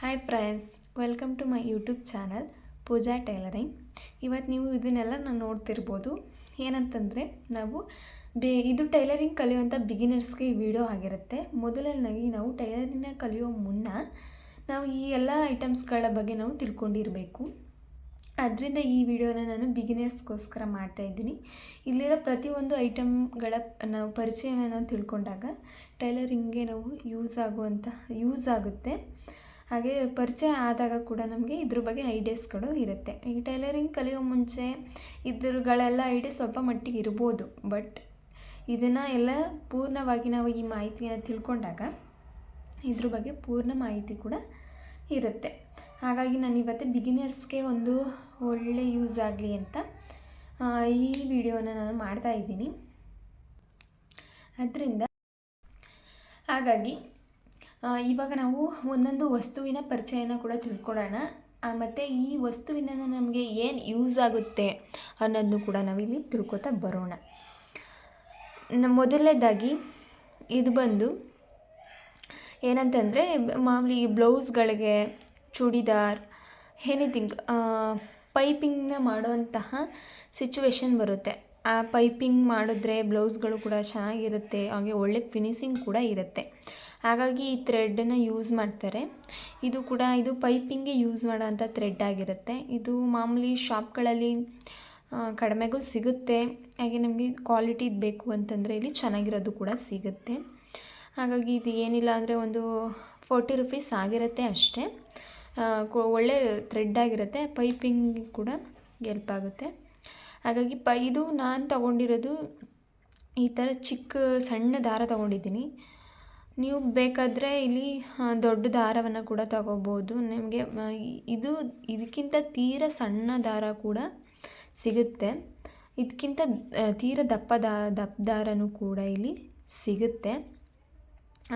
Hi friends welcome to my YouTube channel Pooja tailoring ಇವತ್ತು ನೀವು ಇದನ್ನೆಲ್ಲ ನಾನು ನೋಡ್ತಿರ್ಬೋದು. ಏನಂತಂದರೆ, ನಾವು ಬೇ, ಇದು ಟೈಲರಿಂಗ್ ಕಲಿಯುವಂಥ ಬಿಗಿನರ್ಸ್ಗೆ ಈ ವಿಡಿಯೋ ಆಗಿರುತ್ತೆ. ಮೊದಲನೇ ನಾವು ಟೈಲರಿಂಗ್ನ ಕಲಿಯೋ ಮುನ್ನ ನಾವು ಈ ಎಲ್ಲ ಐಟಮ್ಸ್ಗಳ ಬಗ್ಗೆ ನಾವು ತಿಳ್ಕೊಂಡಿರಬೇಕು. ಅದರಿಂದ ಈ ವಿಡಿಯೋನ ನಾನು ಬಿಗಿನರ್ಸ್ಗೋಸ್ಕರ ಮಾಡ್ತಾ ಇದ್ದೀನಿ. ಇಲ್ಲಿರೋ ಪ್ರತಿಯೊಂದು ಐಟಮ್ಗಳ ನಾವು ಪರಿಚಯವನ್ನು ತಿಳ್ಕೊಂಡಾಗ ಟೈಲರಿಂಗ್ಗೆ ನಾವು ಯೂಸ್ ಆಗುವಂತಹ ಯೂಸ್ ಆಗುತ್ತೆ. ಹಾಗೆ ಪರಿಚಯ ಆದಾಗ ಕೂಡ ನಮಗೆ ಇದ್ರ ಬಗ್ಗೆ ಐಡಿಯಾಸ್ಗಳು ಇರುತ್ತೆ. ಈ ಟೈಲರಿಂಗ್ ಕಲಿಯೋ ಮುಂಚೆ ಇದ್ರಗಳೆಲ್ಲ ಐಡಿಯಾ ಸ್ವಲ್ಪ ಮಟ್ಟಿಗೆ ಇರ್ಬೋದು. ಬಟ್ ಇದನ್ನು ಎಲ್ಲ ಪೂರ್ಣವಾಗಿ ನಾವು ಈ ಮಾಹಿತಿಯನ್ನು ತಿಳ್ಕೊಂಡಾಗ ಇದ್ರ ಬಗ್ಗೆ ಪೂರ್ಣ ಮಾಹಿತಿ ಕೂಡ ಇರುತ್ತೆ. ಹಾಗಾಗಿ ನಾನು ಇವತ್ತು ಬಿಗಿನರ್ಸ್ಗೆ ಒಂದು ಒಳ್ಳೆ ಯೂಸ್ ಆಗಲಿ ಅಂತ ಈ ವಿಡಿಯೋನ ನಾನು ಮಾಡ್ತಾ ಇದ್ದೀನಿ. ಅದರಿಂದ ಹಾಗಾಗಿ ಇವಾಗ ನಾವು ಒಂದೊಂದು ವಸ್ತುವಿನ ಪರಿಚಯನ ಕೂಡ ತಿಳ್ಕೊಳ್ಳೋಣ. ಮತ್ತು ಈ ವಸ್ತುವಿನ ನಮಗೆ ಏನು ಯೂಸ್ ಆಗುತ್ತೆ ಅನ್ನೋದನ್ನು ಕೂಡ ನಾವಿಲ್ಲಿ ತಿಳ್ಕೊತಾ ಬರೋಣ. ಮೊದಲನೇದಾಗಿ ಇದು ಬಂದು ಏನಂತಂದರೆ ಮಾಮೂಲಿ ಬ್ಲೌಸ್ಗಳಿಗೆ ಚೂಡಿದಾರ್ ಎನಿಥಿಂಗ್ ಪೈಪಿಂಗ್ನ ಮಾಡುವಂತಹ ಸಿಚುವೇಶನ್ ಬರುತ್ತೆ. ಆ ಪೈಪಿಂಗ್ ಮಾಡಿದ್ರೆ ಬ್ಲೌಸ್ಗಳು ಕೂಡ ಚೆನ್ನಾಗಿರುತ್ತೆ, ಹಾಗೆ ಒಳ್ಳೆ ಫಿನಿಶಿಂಗ್ ಕೂಡ ಇರುತ್ತೆ. ಹಾಗಾಗಿ ಈ ಥ್ರೆಡ್ಡನ್ನು ಯೂಸ್ ಮಾಡ್ತಾರೆ. ಇದು ಕೂಡ ಇದು ಪೈಪಿಂಗ್ಗೆ ಯೂಸ್ ಮಾಡೋಂಥ ಥ್ರೆಡ್ ಆಗಿರುತ್ತೆ. ಇದು ಮಾಮೂಲಿ ಶಾಪ್ಗಳಲ್ಲಿ ಕಡಿಮೆಗೂ ಸಿಗುತ್ತೆ. ಹಾಗೆ ನಮಗೆ ಕ್ವಾಲಿಟಿ ಬೇಕು ಅಂತಂದರೆ ಇಲ್ಲಿ ಚೆನ್ನಾಗಿರೋದು ಕೂಡ ಸಿಗುತ್ತೆ. ಹಾಗಾಗಿ ಇದು ಏನಿಲ್ಲ ಅಂದರೆ ಒಂದು ಫೋರ್ಟಿ ರುಪೀಸ್ ಆಗಿರುತ್ತೆ ಅಷ್ಟೇ. ಒಳ್ಳೆ ಥ್ರೆಡ್ ಆಗಿರುತ್ತೆ. ಪೈಪಿಂಗ್ ಕೂಡ ಹೆಲ್ಪ್ ಆಗುತ್ತೆ. ಹಾಗಾಗಿ ಪ, ಇದು ನಾನು ತಗೊಂಡಿರೋದು ಈ ಥರ ಚಿಕ್ಕ ಸಣ್ಣ ದಾರ ತಗೊಂಡಿದ್ದೀನಿ. ನೀವು ಬೇಕಾದರೆ ಇಲ್ಲಿ ದೊಡ್ಡ ದಾರವನ್ನು ಕೂಡ ತಗೋಬೋದು. ನಿಮಗೆ ಇದು, ಇದಕ್ಕಿಂತ ತೀರ ಸಣ್ಣ ದಾರ ಕೂಡ ಸಿಗುತ್ತೆ. ಇದಕ್ಕಿಂತ ತೀರ ದಪ್ಪ ದಾ, ದಪ್ಪ ದಾರನೂ ಕೂಡ ಇಲ್ಲಿ ಸಿಗುತ್ತೆ.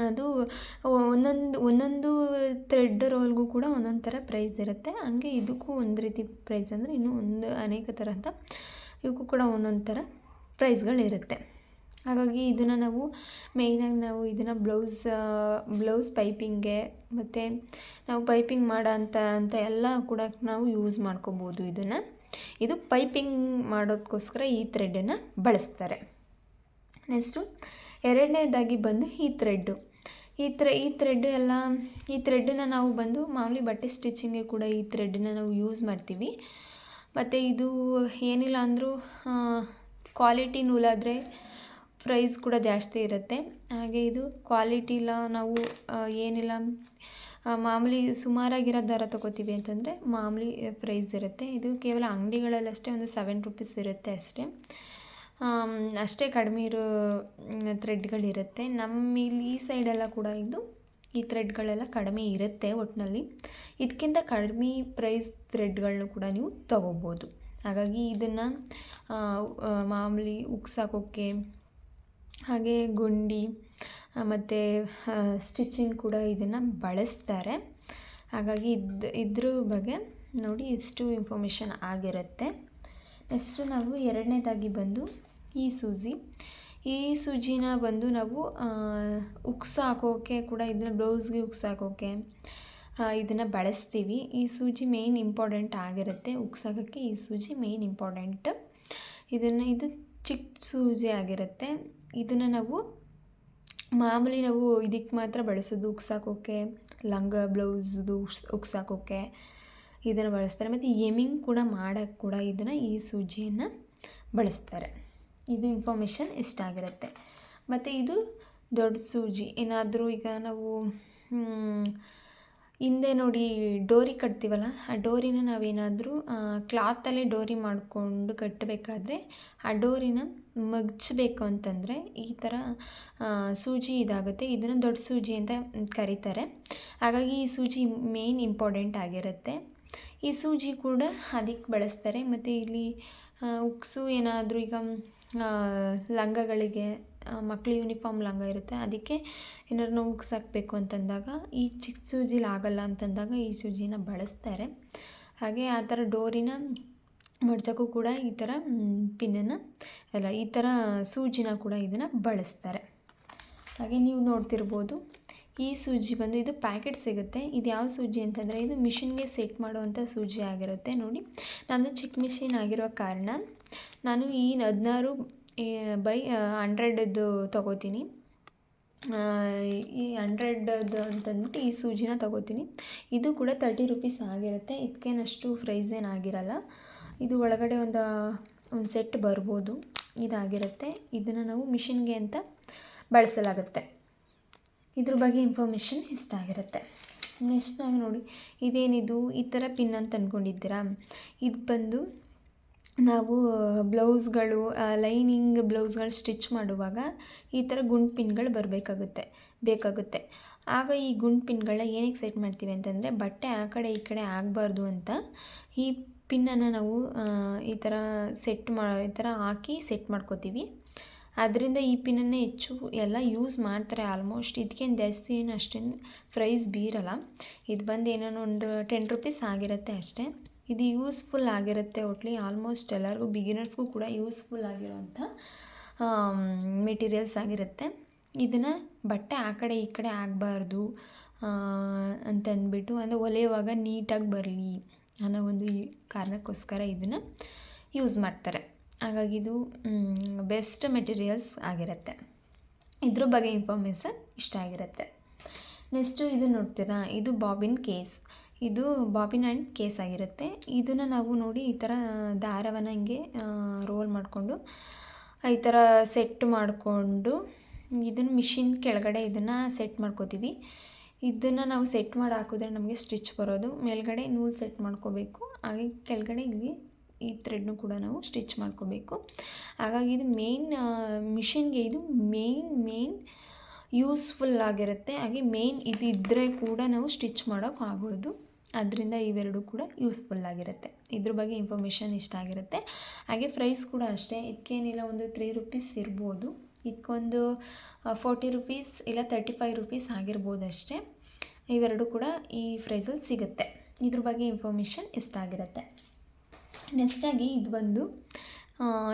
ಅದು, ಒಂದೊಂದು ಒಂದೊಂದು ಥ್ರೆಡ್ ರೋಲ್ಗೂ ಕೂಡ ಒಂದೊಂದು ಥರ ಪ್ರೈಸ್ ಇರುತ್ತೆ. ಹಂಗೆ ಇದಕ್ಕೂ ಒಂದು ರೀತಿ ಪ್ರೈಸ್ ಅಂದರೆ ಇನ್ನೂ ಒಂದು ಅನೇಕ ಥರ ಅಂತ ಇವಕ್ಕೂ ಕೂಡ ಒಂದೊಂದು ಥರ ಪ್ರೈಸ್ಗಳಿರುತ್ತೆ ಹಾಗಾಗಿ ಇದನ್ನು ನಾವು ಮೇಯ್ನಾಗಿ ನಾವು ಇದನ್ನು ಬ್ಲೌಸ್ ಬ್ಲೌಸ್ ಪೈಪಿಂಗ್ಗೆ ಮತ್ತು ನಾವು ಪೈಪಿಂಗ್ ಮಾಡೋ ಅಂಥ ಅಂತ ಎಲ್ಲ ಕೂಡ ನಾವು ಯೂಸ್ ಮಾಡ್ಕೋಬೋದು ಇದನ್ನು. ಇದು ಪೈಪಿಂಗ್ ಮಾಡೋದಕ್ಕೋಸ್ಕರ ಈ ಥ್ರೆಡನ್ನು ಬಳಸ್ತಾರೆ. ನೆಕ್ಸ್ಟು ಎರಡನೇದಾಗಿ ಬಂದು ಈ ಥ್ರೆಡ್ಡು ಈ ಥ್ರೆ ಈ ಥ್ರೆಡ್ ಎಲ್ಲ, ಈ ಥ್ರೆಡ್ಡನ್ನ ನಾವು ಬಂದು ಮಾಮೂಲಿ ಬಟ್ಟೆ ಸ್ಟಿಚಿಂಗ್ಗೆ ಕೂಡ ಈ ಥ್ರೆಡ್ಡನ್ನ ನಾವು ಯೂಸ್ ಮಾಡ್ತೀವಿ. ಮತ್ತು ಇದು ಏನಿಲ್ಲ ಅಂದರೂ ಕ್ವಾಲಿಟಿ ನೂಲಾದರೆ ಪ್ರೈಸ್ ಕೂಡ ಜಾಸ್ತಿ ಇರುತ್ತೆ. ಹಾಗೆ ಇದು ಕ್ವಾಲಿಟಿ ಇಲ್ಲ ನಾವು ಏನಿಲ್ಲ ಮಾಮೂಲಿ ಸುಮಾರಾಗಿರೋ ದರ ತೊಗೋತೀವಿ ಅಂತಂದರೆ ಮಾಮೂಲಿ ಪ್ರೈಸ್ ಇರುತ್ತೆ. ಇದು ಕೇವಲ ಅಂಗಡಿಗಳಲ್ಲಷ್ಟೇ ಒಂದು ಸೆವೆನ್ ರುಪೀಸ್ ಇರುತ್ತೆ ಅಷ್ಟೇ. ಅಷ್ಟೇ ಕಡಿಮೆ ಇರೋ ಥ್ರೆಡ್ಗಳಿರುತ್ತೆ ನಮ್ಮ ಇಲ್ಲಿ ಈ ಸೈಡೆಲ್ಲ ಕೂಡ ಇದು, ಈ ಥ್ರೆಡ್ಗಳೆಲ್ಲ ಕಡಿಮೆ ಇರುತ್ತೆ ಒಟ್ಟಿನಲ್ಲಿ ಇದಕ್ಕಿಂತ ಕಡಿಮೆ ಪ್ರೈಸ್ ಥ್ರೆಡ್ಗಳನ್ನೂ ಕೂಡ ನೀವು ತೊಗೋಬೋದು. ಹಾಗಾಗಿ ಇದನ್ನು ಮಾಮೂಲಿ ಉಕ್ಸಾಕೋಕ್ಕೆ ಹಾಗೆ ಗುಂಡಿ ಮತ್ತು ಸ್ಟಿಚಿಂಗ್ ಕೂಡ ಇದನ್ನು ಬಳಸ್ತಾರೆ. ಹಾಗಾಗಿ ಇದು, ಇದ್ರ ಬಗ್ಗೆ ನೋಡಿ ಇಷ್ಟು ಇನ್ಫಾರ್ಮೇಷನ್ ಆಗಿರುತ್ತೆ. ನೆಕ್ಸ್ಟ್ ನಾವು ಎರಡನೇದಾಗಿ ಬಂದು ಈ ಸೂಜಿ. ಈ ಸೂಜಿನ ಬಂದು ನಾವು ಉಕ್ಸ್ ಹಾಕೋಕ್ಕೆ ಕೂಡ ಇದನ್ನ ಬ್ಲೌಸ್ಗೆ ಉಕ್ಸ್ ಹಾಕೋಕ್ಕೆ ಇದನ್ನು ಬಳಸ್ತೀವಿ. ಈ ಸೂಜಿ ಮೇಯ್ನ್ ಇಂಪಾರ್ಟೆಂಟ್ ಆಗಿರುತ್ತೆ. ಉಕ್ಸ್ ಹಾಕೋಕ್ಕೆ ಈ ಸೂಜಿ ಮೇಯ್ನ್ ಇಂಪಾರ್ಟೆಂಟ್ ಇದನ್ನು ಇದು ಚಿಕ್ಕ ಸೂಜಿ ಆಗಿರುತ್ತೆ. ಇದನ್ನು ನಾವು ಮಾಮೂಲಿ ನಾವು ಇದಕ್ಕೆ ಮಾತ್ರ ಬಳಸೋದು ಉಕ್ಸಾಕೋಕೆ, ಲಂಗ, ಬ್ಲೌಸ್ದು ಉಕ್ಸ್ ಉಕ್ಸಾಕೋಕ್ಕೆ ಇದನ್ನು ಬಳಸ್ತಾರೆ. ಮತ್ತು ಎಮಿಂಗ್ ಕೂಡ ಮಾಡೋಕ್ಕೆ ಕೂಡ ಇದನ್ನು ಈ ಸೂಜಿಯನ್ನು ಬಳಸ್ತಾರೆ. ಇದು ಇನ್ಫಾರ್ಮೇಷನ್ ಇಷ್ಟಾಗಿರುತ್ತೆ ಮತ್ತು ಇದು ದೊಡ್ಡ ಸೂಜಿ. ಏನಾದರೂ ಈಗ ನಾವು ಹಿಂದೆ ನೋಡಿ ಡೋರಿ ಕಟ್ತೀವಲ್ಲ, ಆ ಡೋರಿನ ನಾವೇನಾದರೂ ಕ್ಲಾತಲ್ಲೇ ಡೋರಿ ಮಾಡಿಕೊಂಡು ಕಟ್ಟಬೇಕಾದ್ರೆ ಆ ಡೋರಿನ ಮಗ್ಚಬೇಕು ಅಂತಂದರೆ ಈ ಥರ ಸೂಜಿ ಇದಾಗುತ್ತೆ. ಇದನ್ನು ದೊಡ್ಡ ಸೂಜಿ ಅಂತ ಕರೀತಾರೆ. ಹಾಗಾಗಿ ಈ ಸೂಜಿ ಮೇಯ್ನ್ ಇಂಪಾರ್ಟೆಂಟ್ ಆಗಿರುತ್ತೆ. ಈ ಸೂಜಿ ಕೂಡ ಅದಕ್ಕೆ ಬಳಸ್ತಾರೆ. ಮತ್ತು ಇಲ್ಲಿ ಉಕ್ಸು ಏನಾದರೂ ಈಗ ಲಂಗಗಳಿಗೆ ಮಕ್ಳು ಯೂನಿಫಾರ್ಮ್ ಲಂಗ ಇರುತ್ತೆ. ಅದಕ್ಕೆ ಏನಾದ್ರು ಉಕ್ಸ್ ಹಾಕಬೇಕು ಅಂತಂದಾಗ ಈ ಚಿಕ್ಕ ಸೂಜಿಲಿ ಆಗಲ್ಲ ಅಂತಂದಾಗ ಈ ಸೂಜಿನ ಬಳಸ್ತಾರೆ. ಹಾಗೆ ಆ ಥರ ಡೋರಿನ ಮಡ್ಚೋಕ್ಕೂ ಕೂಡ ಈ ಥರ ಪಿನ್ನನ್ನು ಅಲ್ಲ, ಈ ಥರ ಸೂಜಿನ ಕೂಡ ಇದನ್ನು ಬಳಸ್ತಾರೆ. ಹಾಗೆ ನೀವು ನೋಡ್ತಿರ್ಬೋದು, ಈ ಸೂಜಿ ಬಂದು ಇದು ಪ್ಯಾಕೆಟ್ ಸಿಗುತ್ತೆ. ಇದು ಯಾವ ಸೂಜಿ ಅಂತಂದರೆ ಇದು ಮಿಷಿನ್ಗೆ ಸೆಟ್ ಮಾಡುವಂಥ ಸೂಜಿ ಆಗಿರುತ್ತೆ. ನೋಡಿ, ನಾನು ಚಿಕ್ಕ ಮಿಷಿನ್ ಆಗಿರೋ ಕಾರಣ ನಾನು ಈ ಹದಿನಾರು ಬೈ ಹಂಡ್ರೆಡದ್ದು ತೊಗೋತೀನಿ. ಈ ಹಂಡ್ರೆಡದ್ದು ಅಂತಂದ್ಬಿಟ್ಟು ಈ ಸೂಜಿನ ತೊಗೋತೀನಿ. ಇದು ಕೂಡ ತರ್ಟಿ ರುಪೀಸ್ ಆಗಿರುತ್ತೆ. ಇದಕ್ಕೇನಷ್ಟು ಪ್ರೈಸ್ ಏನಾಗಿರಲ್ಲ ಇದು ಒಳಗಡೆ ಒಂದು ಒಂದು ಸೆಟ್ ಬರ್ಬೋದು. ಇದಾಗಿರುತ್ತೆ. ಇದನ್ನು ನಾವು ಮಿಷಿನ್ಗೆ ಅಂತ ಬಳಸಲಾಗುತ್ತೆ. ಇದ್ರ ಬಗ್ಗೆ ಇನ್ಫಾರ್ಮೇಷನ್ ಇಷ್ಟ ಆಗಿರುತ್ತೆ. ನೆಕ್ಸ್ಟ್ ನಾವು ನೋಡಿ, ಇದೇನಿದು? ಈ ಥರ ಪಿನ್ ಅಂತ ಅಂದ್ಕೊಂಡಿದ್ದೀರಾ ಇದು ಬಂದು ನಾವು ಬ್ಲೌಸ್ಗಳು ಲೈನಿಂಗ್ ಬ್ಲೌಸ್ಗಳು ಸ್ಟಿಚ್ ಮಾಡುವಾಗ ಈ ಥರ ಗುಂಡು ಪಿನ್ಗಳು ಬರಬೇಕಾಗುತ್ತೆ, ಬೇಕಾಗುತ್ತೆ. ಆಗ ಈ ಗುಂಡು ಪಿನ್ಗಳನ್ನ ಏನಕ್ಕೆ ಸೆಟ್ ಮಾಡ್ತೀವಿ ಅಂತಂದರೆ ಬಟ್ಟೆ ಆ ಕಡೆ ಈ ಕಡೆ ಆಗಬಾರ್ದು ಅಂತ ಈ ಪಿನ್ನನ್ನು ನಾವು ಈ ಥರ ಸೆಟ್ ಮಾ, ಈ ಥರ ಹಾಕಿ ಸೆಟ್ ಮಾಡ್ಕೋತೀವಿ. ಅದರಿಂದ ಈ ಪಿನ್ನನ್ನು ಹೆಚ್ಚು ಎಲ್ಲ ಯೂಸ್ ಮಾಡ್ತಾರೆ ಆಲ್ಮೋಸ್ಟ್. ಇದಕ್ಕೇನು ಜಾಸ್ತಿ ಏನು ಅಷ್ಟೇನು ಪ್ರೈಸ್ ಬೀರಲ್ಲ. ಇದು ಬಂದು ಏನೇನೋ ಒಂದು ಟೆನ್ ರುಪೀಸ್ ಆಗಿರುತ್ತೆ ಅಷ್ಟೇ. ಇದು ಯೂಸ್ಫುಲ್ ಆಗಿರುತ್ತೆ ಒಟ್ಲಿ. ಆಲ್ಮೋಸ್ಟ್ ಎಲ್ಲರಿಗೂ ಬಿಗಿನರ್ಸ್ಗೂ ಕೂಡ ಯೂಸ್ಫುಲ್ ಆಗಿರುವಂಥ ಮೆಟೀರಿಯಲ್ಸ್ ಆಗಿರುತ್ತೆ. ಇದನ್ನು ಬಟ್ಟೆ ಆ ಕಡೆ ಈ ಕಡೆ ಆಗಬಾರ್ದು ಅಂತಂದ್ಬಿಟ್ಟು ಅಂದರೆ ಹೊಲೆಯುವಾಗ ನೀಟಾಗಿ ಬರಲಿ ಅನ್ನೋ ಒಂದು ಕಾರಣಕ್ಕೋಸ್ಕರ ಇದನ್ನು ಯೂಸ್ ಮಾಡ್ತಾರೆ. ಹಾಗಾಗಿ ಇದು ಬೆಸ್ಟ್ ಮೆಟೀರಿಯಲ್ಸ್ ಆಗಿರುತ್ತೆ. ಇದ್ರ ಬಗ್ಗೆ ಇನ್ಫಾರ್ಮೇಷನ್ ಇಷ್ಟ ಆಗಿರುತ್ತೆ. ನೆಕ್ಸ್ಟು ಇದು ನೋಡ್ತೀರಾ? ಇದು ಬಾಬಿನ್ ಕೇಸ್ ಇದು ಬಾಬಿನ್ ಆ್ಯಂಡ್ ಕೇಸ್ ಆಗಿರುತ್ತೆ. ಇದನ್ನು ನಾವು ನೋಡಿ ಈ ಥರ ದಾರವನ್ನು ಹಿಂಗೆ ರೋಲ್ ಮಾಡಿಕೊಂಡು ಈ ಥರ ಸೆಟ್ ಮಾಡಿಕೊಂಡು, ಇದನ್ನು ಮಿಷಿನ್ ಕೆಳಗಡೆ ಇದನ್ನು ಸೆಟ್ ಮಾಡ್ಕೋತೀವಿ. ಇದನ್ನು ನಾವು ಸೆಟ್ ಮಾಡಿ ಹಾಕಿದ್ರೆ ನಮಗೆ ಸ್ಟಿಚ್ ಬರೋದು. ಮೇಲ್ಗಡೆ ನೂಲು ಸೆಟ್ ಮಾಡ್ಕೋಬೇಕು. ಹಾಗೆ ಕೆಳಗಡೆ ಇಲ್ಲಿ ಈ ಥ್ರೆಡ್ನು ಕೂಡ ನಾವು ಸ್ಟಿಚ್ ಮಾಡ್ಕೋಬೇಕು. ಹಾಗಾಗಿ ಇದು ಮೇಯ್ನ್ ಮಿಷಿನ್ಗೆ ಇದು ಮೇಯ್ನ್ ಮೇಯ್ನ್ ಯೂಸ್ಫುಲ್ ಆಗಿರುತ್ತೆ. ಹಾಗೆ ಮೇಯ್ನ್ ಇದು ಇದ್ದರೆ ಕೂಡ ನಾವು ಸ್ಟಿಚ್ ಮಾಡೋಕ್ಕಾಗೋದು ಅದರಿಂದ ಇವೆರಡೂ ಕೂಡ ಯೂಸ್ಫುಲ್ ಆಗಿರುತ್ತೆ. ಇದ್ರ ಬಗ್ಗೆ ಇನ್ಫಾರ್ಮೇಷನ್ ಇಷ್ಟ ಆಗಿರುತ್ತೆ. ಹಾಗೆ ಪ್ರೈಸ್ ಕೂಡ ಅಷ್ಟೇ. ಇದಕ್ಕೇನಿಲ್ಲ ಒಂದು ತ್ರೀ ರುಪೀಸ್ ಇರ್ಬೋದು. ಇದಕ್ಕೊಂದು ಫೋರ್ಟಿ ರುಪೀಸ್ ಇಲ್ಲ ತರ್ಟಿ ಫೈವ್ ರುಪೀಸ್ ಆಗಿರ್ಬೋದು ಅಷ್ಟೇ. ಇವೆರಡು ಕೂಡ ಈ ಪ್ರೈಸಲ್ಲಿ ಸಿಗುತ್ತೆ. ಇದ್ರ ಬಗ್ಗೆ ಇನ್ಫಾರ್ಮೇಷನ್ ಇಷ್ಟ ಆಗಿರುತ್ತೆ. ನೆಕ್ಸ್ಟಾಗಿ ಇದು ಬಂದು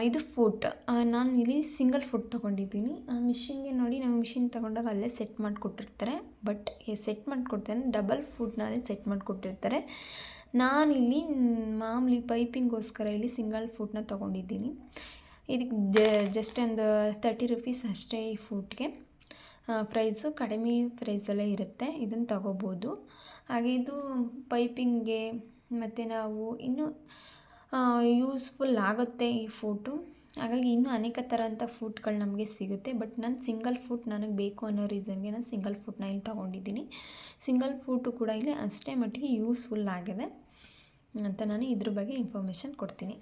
ಇದು ಫುಟ್ ನಾನು ಇಲ್ಲಿ ಸಿಂಗಲ್ ಫುಟ್ ತೊಗೊಂಡಿದ್ದೀನಿ. ಮಿಷಿನ್ಗೆ ನೋಡಿ ನಾವು ಮಿಷಿನ್ ತೊಗೊಂಡಾಗ ಅಲ್ಲೇ ಸೆಟ್ ಮಾಡಿಕೊಟ್ಟಿರ್ತಾರೆ. ಬಟ್ ಸೆಟ್ ಮಾಡಿಕೊಡ್ತಾರೆ ಡಬಲ್ ಫುಟ್ನಲ್ಲಿ ಸೆಟ್ ಮಾಡಿಕೊಟ್ಟಿರ್ತಾರೆ. ನಾನಿಲ್ಲಿ ಮಾಮೂಲಿ ಪೈಪಿಂಗೋಸ್ಕರ ಇಲ್ಲಿ ಸಿಂಗಲ್ ಫುಡ್ನ ತೊಗೊಂಡಿದ್ದೀನಿ. ಇದಕ್ಕೆ ಜಸ್ಟ್ ಒಂದು ತರ್ಟಿ ರುಪೀಸ್ ಅಷ್ಟೇ ಈ ಫುಡ್ಗೆ. ಪ್ರೈಸು ಕಡಿಮೆ ಪ್ರೈಸಲ್ಲೇ ಇರುತ್ತೆ. ಇದನ್ನು ತಗೋಬೋದು. ಹಾಗೆ ಇದು ಪೈಪಿಂಗ್ಗೆ ಮತ್ತು ನಾವು ಇನ್ನೂ ಯೂಸ್ಫುಲ್ ಆಗುತ್ತೆ ಈ ಫೂಟು. ಹಾಗಾಗಿ ಇನ್ನೂ ಅನೇಕ ಥರದಂಥ ಫೂಟ್ಗಳು ನಮಗೆ ಸಿಗುತ್ತೆ. ಬಟ್ ನಾನು ಸಿಂಗಲ್ ಫೂಟ್ ನನಗೆ ಬೇಕು ಅನ್ನೋ ರೀಸನ್ಗೆ ನಾನು ಸಿಂಗಲ್ ಫುಡ್ನ ಇಲ್ಲಿ ತೊಗೊಂಡಿದ್ದೀನಿ. ಸಿಂಗಲ್ ಫೂಟು ಕೂಡ ಇಲ್ಲಿ ಅಷ್ಟೇ ಮಟ್ಟಿಗೆ ಯೂಸ್ಫುಲ್ ಆಗಿದೆ ಅಂತ ನಾನು ಇದ್ರ ಬಗ್ಗೆ ಇನ್ಫಾರ್ಮೇಷನ್ ಕೊಡ್ತೀನಿ.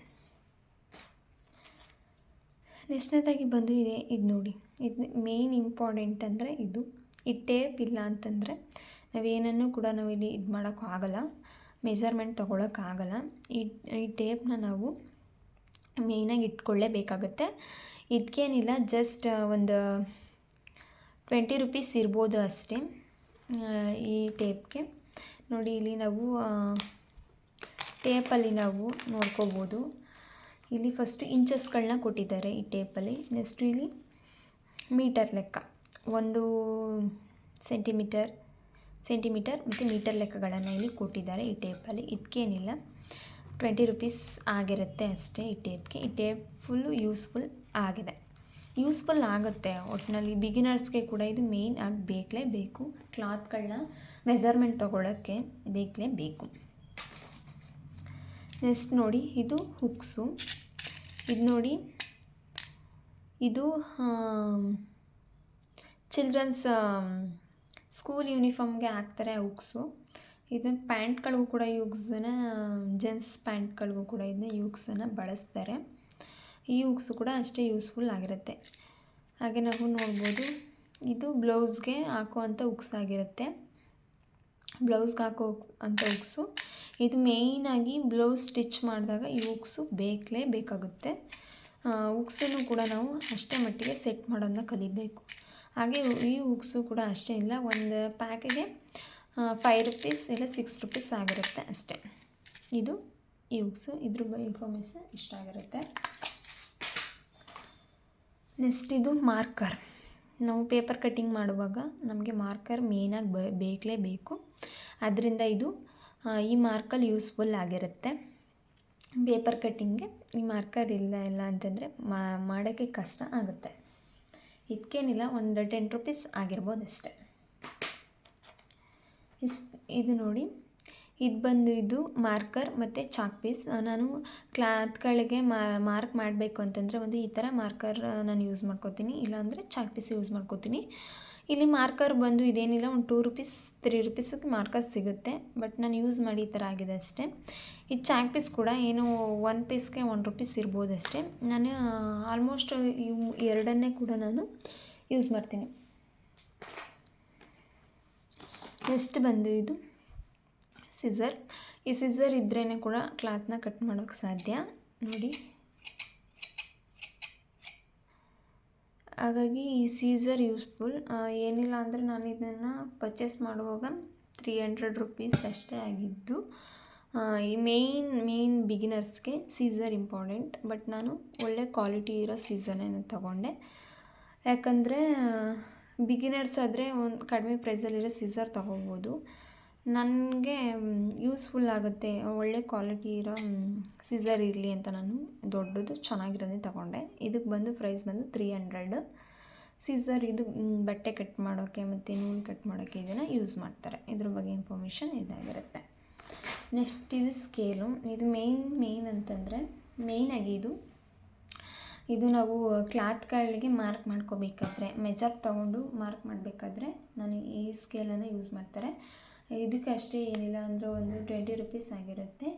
ನೆಕ್ಸ್ಟ್ನೇದಾಗಿ ಬಂದು ಇದೆ ಇದು ನೋಡಿ. ಇದು ಮೇಯ್ನ್ ಇಂಪಾರ್ಟೆಂಟ್ ಅಂದರೆ ಇದು. ಈ ಟೇಪ್ ಇಲ್ಲ ಅಂತಂದರೆ ನಾವೇನನ್ನು ಕೂಡ ನಾವು ಇಲ್ಲಿ ಇದು ಮಾಡೋಕ್ಕೂ ಆಗಲ್ಲ ಮೆಜರ್ಮೆಂಟ್ ತೊಗೊಳಕ್ಕಾಗಲ್ಲ ಈ ಈ ಟೇಪ್ನ ನಾವು ಮೇಯ್ನಾಗಿ ಇಟ್ಕೊಳ್ಳೇಬೇಕಾಗತ್ತೆ. ಇದಕ್ಕೇನಿಲ್ಲ ಜಸ್ಟ್ ಒಂದು ಟ್ವೆಂಟಿ ರುಪೀಸ್ ಇರ್ಬೋದು ಅಷ್ಟೇ ಈ ಟೇಪ್ಗೆ ನೋಡಿ, ಇಲ್ಲಿ ನಾವು ಟೇಪಲ್ಲಿ ನಾವು ನೋಡ್ಕೋಬೋದು. ಇಲ್ಲಿ ಫಸ್ಟು ಇಂಚಸ್ಗಳನ್ನ ಕೊಟ್ಟಿದ್ದಾರೆ ಈ ಟೇಪಲ್ಲಿ ನೆಕ್ಸ್ಟು ಇಲ್ಲಿ ಮೀಟರ್ ಲೆಕ್ಕ. ಒಂದು ಸೆಂಟಿಮೀಟರ್ ಸೆಂಟಿಮೀಟರ್ ಮತ್ತು ಮೀಟರ್ ಲೆಕ್ಕಗಳನ್ನು ಇಲ್ಲಿ ಕೊಟ್ಟಿದ್ದಾರೆ ಈ ಟೇಪಲ್ಲಿ. ಇದಕ್ಕೇನಿಲ್ಲ ಟ್ವೆಂಟಿ ರುಪೀಸ್ ಆಗಿರುತ್ತೆ ಅಷ್ಟೇ ಈ ಟೇಪ್ಗೆ. ಈ ಟೇಪ್ ಫುಲ್ಲು ಯೂಸ್ಫುಲ್ ಆಗಿದೆ. ಯೂಸ್ಫುಲ್ ಆಗುತ್ತೆ ಒಟ್ಟಿನಲ್ಲಿ ಬಿಗಿನರ್ಸ್ಗೆ ಕೂಡ ಇದು ಮೇಯ್ನ್ ಆಗಿ ಬೇಕಲೇಬೇಕು ಕ್ಲಾತ್ಗಳನ್ನ ಮೆಜರ್ಮೆಂಟ್ ತೊಗೊಳಕ್ಕೆ ಬೇಕಲೇಬೇಕು ನೆಕ್ಸ್ಟ್ ನೋಡಿ, ಇದು ಹುಕ್ಸು. ಇದು ನೋಡಿ, ಇದು ಚಿಲ್ಡ್ರನ್ಸ್ ಸ್ಕೂಲ್ ಯೂನಿಫಾರ್ಮ್ಗೆ ಹಾಕ್ತಾರೆ ಉಕ್ಸು. ಇದನ್ನು ಪ್ಯಾಂಟ್ಗಳಿಗೂ ಕೂಡ ಯೂಗ್ಸನ್ನ ಜೆಂಟ್ಸ್ ಪ್ಯಾಂಟ್ಗಳಿಗೂ ಕೂಡ ಇದನ್ನ ಯೂಗ್ಸನ್ನು ಬಳಸ್ತಾರೆ. ಈ ಉಕ್ಸು ಕೂಡ ಅಷ್ಟೇ ಯೂಸ್ಫುಲ್ ಆಗಿರುತ್ತೆ. ಹಾಗೆ ನಾವು ನೋಡ್ಬೋದು, ಇದು ಬ್ಲೌಸ್ಗೆ ಹಾಕುವಂಥ ಉಕ್ಸ್ ಆಗಿರುತ್ತೆ. ಬ್ಲೌಸ್ಗೆ ಹಾಕೋ ಅಂಥ ಉಕ್ಸು. ಇದು ಮೇಯ್ನಾಗಿ ಬ್ಲೌಸ್ ಸ್ಟಿಚ್ ಮಾಡಿದಾಗ ಈ ಉಕ್ಸು ಬೇಕಲೇ ಬೇಕಾಗುತ್ತೆ. ಉಕ್ಸನ್ನು ಕೂಡ ನಾವು ಅಷ್ಟೇ ಮಟ್ಟಿಗೆ ಸೆಟ್ ಮಾಡೋದನ್ನ ಕಲಿಬೇಕು. ಹಾಗೆ ಈ ಉಕ್ಸು ಕೂಡ ಅಷ್ಟೇ ಇಲ್ಲ. ಒಂದು ಪ್ಯಾಕಿಗೆ ಫೈವ್ ರುಪೀಸ್ ಇಲ್ಲ ಸಿಕ್ಸ್ ರುಪೀಸ್ ಆಗಿರುತ್ತೆ ಅಷ್ಟೇ. ಇದು ಈ ಉಕ್ಸು ಇದ್ರ ಇನ್ಫಾರ್ಮೇಷನ್ ಇಷ್ಟ ಆಗಿರುತ್ತೆ. ನೆಕ್ಸ್ಟ್ ಇದು ಮಾರ್ಕರ್ ನಾವು ಪೇಪರ್ ಕಟ್ಟಿಂಗ್ ಮಾಡುವಾಗ ನಮಗೆ ಮಾರ್ಕರ್ ಮೇಯ್ನಾಗಿ ಬ ಬೇಕಲೇಬೇಕು ಅದರಿಂದ ಇದು ಈ ಮಾರ್ಕಲ್ಲಿ ಯೂಸ್ಫುಲ್ ಆಗಿರುತ್ತೆ. ಪೇಪರ್ ಕಟ್ಟಿಂಗ್ಗೆ ಈ ಮಾರ್ಕರ್ ಇಲ್ಲ ಇಲ್ಲ ಅಂತಂದರೆ ಮಾಡೋಕ್ಕೆ ಕಷ್ಟ ಆಗುತ್ತೆ. ಇದಕ್ಕೇನಿಲ್ಲ ಒಂದು ಟೆನ್ ರುಪೀಸ್ ಆಗಿರ್ಬೋದು ಅಷ್ಟೆ. ಇಷ್ಟು, ಇದು ನೋಡಿ. ಇದು ಬಂದು ಇದು ಮಾರ್ಕರ್ ಮತ್ತು ಚಾಕ್ ಪೀಸ್ ನಾನು ಕ್ಲಾತ್ಗಳಿಗೆ ಮಾರ್ಕ್ ಮಾಡಬೇಕು ಅಂತಂದರೆ ಒಂದು ಈ ಥರ ಮಾರ್ಕರ್ ನಾನು ಯೂಸ್ ಮಾಡ್ಕೋತೀನಿ. ಇಲ್ಲಾಂದರೆ ಚಾಕ್ ಪೀಸ್ ಯೂಸ್ ಮಾಡ್ಕೋತೀನಿ. ಇಲ್ಲಿ ಮಾರ್ಕರ್ ಬಂದು ಇದೇನಿಲ್ಲ, ಒಂದು ಟೂ ರುಪೀಸ್ ತ್ರೀ ರುಪೀಸಿಗೆ ಮಾರ್ಕರ್ ಸಿಗುತ್ತೆ ಬಟ್ ನಾನು ಯೂಸ್ ಮಾಡಿ ಈ ಥರ ಆಗಿದೆ ಅಷ್ಟೇ. ಈ ಚಾಕ್ ಪೀಸ್ ಕೂಡ ಏನು ಒನ್ ಪೀಸ್ಗೆ ಒನ್ ರುಪೀಸ್ ಇರ್ಬೋದು ಅಷ್ಟೇ. ನಾನು ಆಲ್ಮೋಸ್ಟ್ ಇವು ಎರಡನ್ನೇ ಕೂಡ ನಾನು ಯೂಸ್ ಮಾಡ್ತೀನಿ. ನೆಕ್ಸ್ಟ್ ಬಂದು ಇದು ಸಿಸರ್ ಈ ಸಿಸರ್ ಇದ್ರೇ ಕೂಡ ಕ್ಲಾತ್ನ ಕಟ್ ಮಾಡೋಕ್ಕೆ ಸಾಧ್ಯ. ನೋಡಿ. ಹಾಗಾಗಿ ಈ ಸೀಸರ್ ಯೂಸ್ಫುಲ್ ಏನಿಲ್ಲ ಅಂದರೆ ನಾನು ಇದನ್ನು ಪರ್ಚೇಸ್ ಮಾಡುವಾಗ ತ್ರೀ ಹಂಡ್ರೆಡ್ ರುಪೀಸ್ ಅಷ್ಟೇ ಆಗಿದ್ದು ಆ, ಈ ಮೇಯ್ನ್ ಮೇಯ್ನ್ ಬಿಗಿನರ್ಸ್ಗೆ ಸೀಸರ್ ಇಂಪಾರ್ಟೆಂಟ್ ಬಟ್ ನಾನು ಒಳ್ಳೆ ಕ್ವಾಲಿಟಿ ಇರೋ ಸೀಸರನ್ನು ತಗೊಂಡೆ. ಯಾಕಂದರೆ ಬಿಗಿನರ್ಸ್ ಆದರೆ ಒಂದು ಕಡಿಮೆ ಪ್ರೈಸಲ್ಲಿರೋ ಸೀಸರ್ ತೊಗೋಬೋದು. ನನಗೆ ಯೂಸ್ಫುಲ್ ಆಗುತ್ತೆ, ಒಳ್ಳೆ ಕ್ವಾಲಿಟಿ ಇರೋ ಸೀಸರ್ ಇರಲಿ ಅಂತ ನಾನು ದೊಡ್ಡದು ಚೆನ್ನಾಗಿರೋದೇ ತಗೊಂಡೆ. ಇದಕ್ಕೆ ಬಂದು ಪ್ರೈಸ್ ಬಂದು ತ್ರೀ ಹಂಡ್ರೆಡ್ ಸೀಸರ್ ಇದು ಬಟ್ಟೆ ಕಟ್ ಮಾಡೋಕ್ಕೆ ಮತ್ತು ನೂಲು ಕಟ್ ಮಾಡೋಕ್ಕೆ ಇದನ್ನು ಯೂಸ್ ಮಾಡ್ತಾರೆ. ಇದ್ರ ಬಗ್ಗೆ ಇನ್ಫಾರ್ಮೇಷನ್ ಇದಾಗಿರುತ್ತೆ. ನೆಕ್ಸ್ಟ್ ಇದು ಸ್ಕೇಲು ಇದು ಮೇಯ್ನ್ ಮೇಯ್ನ್ ಅಂತಂದರೆ ಮೇಯ್ನಾಗಿ ಇದು ಇದು ನಾವು ಕ್ಲಾತ್ಗಳಿಗೆ ಮಾರ್ಕ್ ಮಾಡ್ಕೋಬೇಕಾದ್ರೆ ಮೆಜರ್ ತೊಗೊಂಡು ಮಾರ್ಕ್ ಮಾಡಬೇಕಾದ್ರೆ ನಾನು ಈ ಸ್ಕೇಲನ್ನು ಯೂಸ್ ಮಾಡ್ತಾರೆ. ಇದಕ್ಕೆ ಅಷ್ಟೇ ಏನಿಲ್ಲ ಅಂದರೂ ಒಂದು ಟ್ವೆಂಟಿ ರುಪೀಸ್ ಆಗಿರುತ್ತೆ.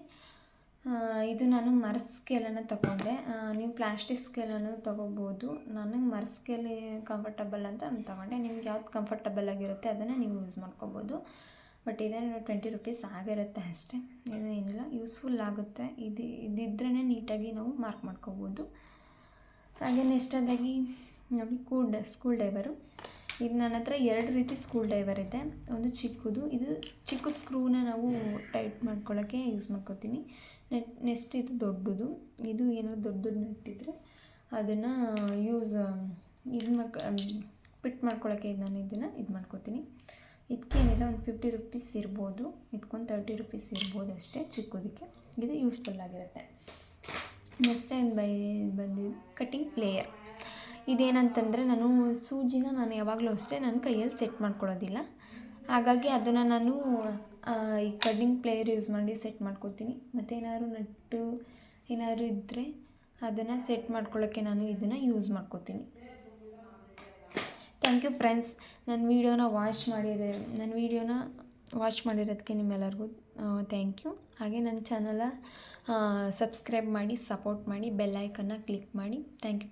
ಇದು ನಾನು ಮರ ಸ್ಕೇಲನ್ನು ತಗೊಂಡೆ. ನೀವು ಪ್ಲಾಸ್ಟಿಕ್ ಸ್ಕೇಲನ್ನು ತೊಗೋಬೋದು. ನನಗೆ ಮರ ಸ್ಕೇಲ್ ಕಂಫರ್ಟಬಲ್ ಅಂತ ನಾನು ತಗೊಂಡೆ. ನಿಮ್ಗೆ ಯಾವ್ದು ಕಂಫರ್ಟಬಲ್ ಆಗಿರುತ್ತೆ ಅದನ್ನು ನೀವು ಯೂಸ್ ಮಾಡ್ಕೋಬೋದು. ಬಟ್ ಇದೇನು ಟ್ವೆಂಟಿ ರುಪೀಸ್ ಆಗಿರುತ್ತೆ ಅಷ್ಟೇ. ಇದು ಏನಿಲ್ಲ. ಯೂಸ್ಫುಲ್ ಆಗುತ್ತೆ. ಇದು ಇದಿದ್ರೇ ನೀಟಾಗಿ ನಾವು ಮಾರ್ಕ್ ಮಾಡ್ಕೋಬೋದು. ಹಾಗೆ ನೆಕ್ಸ್ಟದಾಗಿ ನೋಡಿ ಕೂಡ ಸ್ಕೂಲ್ ಡೈವರು ಈಗ ನನ್ನ ಹತ್ರ ಎರಡು ರೀತಿ ಸ್ಕೂಲ್ ಡೈವರ್ ಇದೆ. ಒಂದು ಚಿಕ್ಕದು, ಇದು ಚಿಕ್ಕ ಸ್ಕ್ರೂನ ನಾವು ಟೈಟ್ ಮಾಡ್ಕೊಳ್ಳೋಕ್ಕೆ ಯೂಸ್ ಮಾಡ್ಕೊತೀನಿ. ನೆಕ್ಸ್ಟ್ ಇದು ದೊಡ್ಡದು. ಇದು ಏನೋ ದೊಡ್ಡದು ನೆಟ್ಟಿದ್ರೆ ಅದನ್ನು ಯೂಸ್, ಇದು ಮಾಡ್ಕೊ ಪಿಟ್ ಮಾಡ್ಕೊಳ್ಳೋಕ್ಕೆ ನಾನು ಇದನ್ನು ಇದು ಮಾಡ್ಕೊತೀನಿ. ಇದಕ್ಕೇನಿಲ್ಲ ಒಂದು ಫಿಫ್ಟಿ ರುಪೀಸ್ ಇರ್ಬೋದು. ಇದಕ್ಕೊಂದು ತರ್ಟಿ ರುಪೀಸ್ ಇರ್ಬೋದು ಅಷ್ಟೇ ಚಿಕ್ಕದಕ್ಕೆ. ಇದು ಯೂಸ್ಫುಲ್ ಆಗಿರುತ್ತೆ. ನೆಕ್ಸ್ಟ್ ಟೈಮ್ ಬೈ, ಬಂದಿದ್ದು ಕಟ್ಟಿಂಗ್ ಪ್ಲೇಯರ್. ಇದೇನಂತಂದರೆ ನಾನು ಸೂಜಿನ ನಾನು ಯಾವಾಗಲೂ ಅಷ್ಟೇ ನನ್ನ ಕೈಯಲ್ಲಿ ಸೆಟ್ ಮಾಡ್ಕೊಳ್ಳೋದಿಲ್ಲ. ಹಾಗಾಗಿ ಅದನ್ನು ನಾನು ಈ ಕಟ್ಟಿಂಗ್ ಪ್ಲೇಯರ್ ಯೂಸ್ ಮಾಡಿ ಸೆಟ್ ಮಾಡ್ಕೊತೀನಿ. ಮತ್ತು ಏನಾದ್ರು ನಟ್ಟು ಏನಾದ್ರು ಇದ್ದರೆ ಅದನ್ನು ಸೆಟ್ ಮಾಡ್ಕೊಳ್ಳೋಕ್ಕೆ ನಾನು ಇದನ್ನು ಯೂಸ್ ಮಾಡ್ಕೊತೀನಿ. ಥ್ಯಾಂಕ್ ಯು ಫ್ರೆಂಡ್ಸ್ ನನ್ನ ವೀಡಿಯೋನ ವಾಚ್ ಮಾಡಿರೋ, ನನ್ನ ವೀಡಿಯೋನ ವಾಚ್ ಮಾಡಿರೋದಕ್ಕೆ ನಿಮ್ಮೆಲ್ಲರಿಗೂ ಥ್ಯಾಂಕ್ ಯು ಹಾಗೆ ನನ್ನ ಚಾನಲ ಸಬ್ಸ್ಕ್ರೈಬ್ ಮಾಡಿ ಸಪೋರ್ಟ್ ಮಾಡಿ ಬೆಲ್ ಐಕನ್ನ ಕ್ಲಿಕ್ ಮಾಡಿ. Thank you